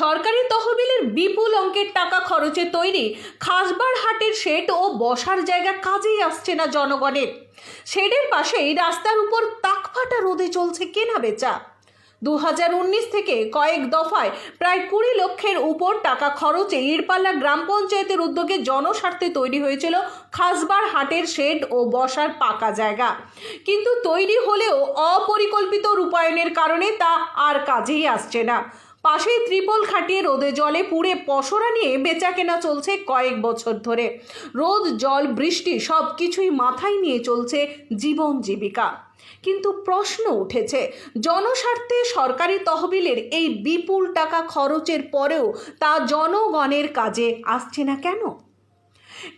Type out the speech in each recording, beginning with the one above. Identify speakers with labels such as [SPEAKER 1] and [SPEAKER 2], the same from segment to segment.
[SPEAKER 1] সরকারি তহবিলের বিপুল অঙ্কের টাকা খরচে তৈরি খাসবার হাটের শেড ও বসার জায়গা কাজেই আসছে না জনগণের। শেডের পাশেই রাস্তার উপর তাকফাটা রোদে চলছে কেনা বেচা। দু হাজার উনিশ থেকে কয়েক দফায় প্রায় কুড়ি লক্ষের উপর টাকা খরচে ইরপাল্লা গ্রাম পঞ্চায়েতের উদ্যোগে জনস্বার্থে তৈরি হয়েছিল খাসবার হাটের শেড ও বসার পাকা জায়গা। কিন্তু তৈরি হলেও অপরিকল্পিত রূপায়ণের কারণে তা আর কাজেই আসছে না। পাশেই ত্রিপল খাটিয়ে রোদে জলে পুড়ে পসরা নিয়ে বেচা কেনা চলছে কয়েক বছর ধরে। রোদ, জল, বৃষ্টি সব কিছুই মাথায় নিয়ে চলছে জীবন জীবিকা। কিন্তু প্রশ্ন উঠেছে, জনস্বার্থে সরকারি তহবিলের এই বিপুল টাকা খরচের পরেও তা জনগণের কাজে আসছে না কেন?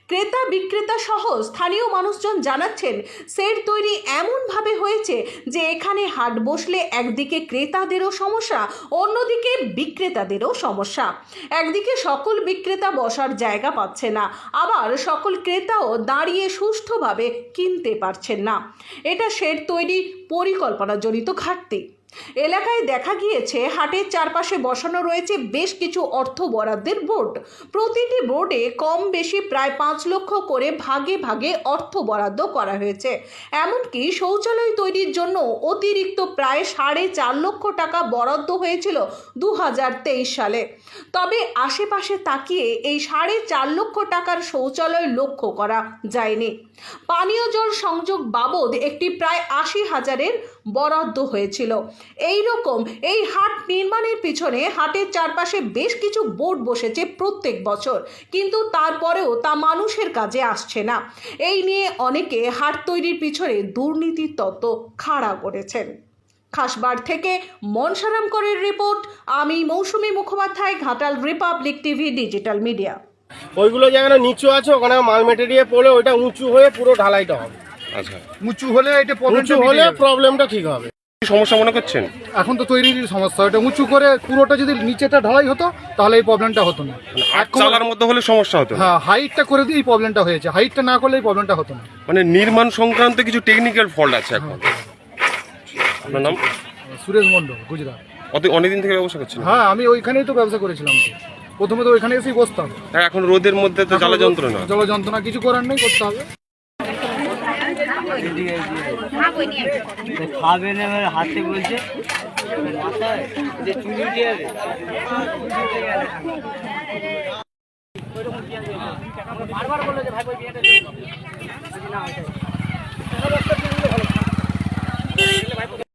[SPEAKER 1] ক্রেতা বিক্রেতা সহ স্থানীয় মানুষজন জানাচ্ছেন সেট তৈরি এমনভাবে হয়েছে যে এখানে হাট বসলে একদিকে ক্রেতাদেরও সমস্যা, অন্যদিকে বিক্রেতাদেরও সমস্যা। একদিকে সকল বিক্রেতা বসার জায়গা পাচ্ছে না, আবার সকল ক্রেতাও দাঁড়িয়ে সুষ্ঠুভাবে কিনতে পারছেন না। এটা শেড তৈরি পরিকল্পনাজনিত ঘাটতি। এলাকায় দেখা গিয়েছে, হাটের চারপাশে বসানো রয়েছে বেশ কিছু অর্থ বরাদ্দের বোর্ড। প্রতিটি বোর্ডে কম বেশি প্রায় পাঁচ লক্ষ করে ভাগে ভাগে অর্থ বরাদ্দ করা হয়েছে। এমনকি শৌচালয় তৈরির জন্য অতিরিক্ত প্রায় সাড়ে চার লক্ষ টাকা বরাদ্দ হয়েছিল দু হাজার তেইশ সালে। তবে আশেপাশে তাকিয়ে এই সাড়ে চার লক্ষ টাকার শৌচালয় লক্ষ্য করা যায়নি। পানীয় জল সংযোগ বাবদ একটি প্রায় আশি হাজারের বরাদ্দ হয়েছিল। এই রকম এই হাট নির্মাণের পিছনে হাটের চারপাশে বেশ কিছু বোর্ড বসেছে প্রত্যেক বছর। কিন্তু তারপরেও তা মানুষের কাজে আসছে না। এই নিয়ে অনেকে হাট তৈরির পিছনে দুর্নীতির তত্ত্ব খাড়া করেছেন। খাসবার থেকে মনসারাম করের রিপোর্ট আমি Mousumi Mukhopadhyay Ghatal Republic TV digital media.
[SPEAKER 2] ওইগুলো যেখানে নিচু আছে ওখানে মাল মেটেরিয়াল পড়ে ওইটা উঁচু হয়ে পুরো ঢালাইটা হবে।
[SPEAKER 3] আচ্ছা।
[SPEAKER 4] উঁচু হলে এটা
[SPEAKER 2] উঁচু হলে প্রবলেমটা ঠিক হবে।
[SPEAKER 3] সমস্যা মনে করছেন?
[SPEAKER 4] এখন তো তৈরির সমস্যা এটা উঁচু করে পুরোটা যদি নিচেটা ঢালাই হতো তাহলে এই প্রবলেমটা হতো না।
[SPEAKER 3] আট চালার মধ্যে হলে সমস্যা হতো
[SPEAKER 4] হ্যাঁ হাইটটা করে দিয়ে এই প্রবলেমটা হয়েছে। হাইটটা না করলে এই প্রবলেমটা হতো না।
[SPEAKER 3] মানে নির্মাণ সংক্রান্ত কিছু টেকনিক্যাল ফল্ট আছে এখন। আপনার নাম?
[SPEAKER 4] সুরেশ মন্ডল গুজরাট।
[SPEAKER 3] অত অনেকদিন থেকে ব্যবসা করছেন?
[SPEAKER 4] হ্যাঁ আমি ওইখানেই তো ব্যবসা করেছিলাম। তো প্রথমে তো ওইখানে এসেই বসতাম।
[SPEAKER 3] হ্যাঁ এখন রোদের মধ্যে তো জ্বালা যন্ত্রণা
[SPEAKER 4] জল যন্ত্রণা কিছু করার নেই করতে হবে।
[SPEAKER 5] খাবে না হাতে বলছে মাথায় যে চুরি উঠে যাবে বারবার বলল যে ভাই ওই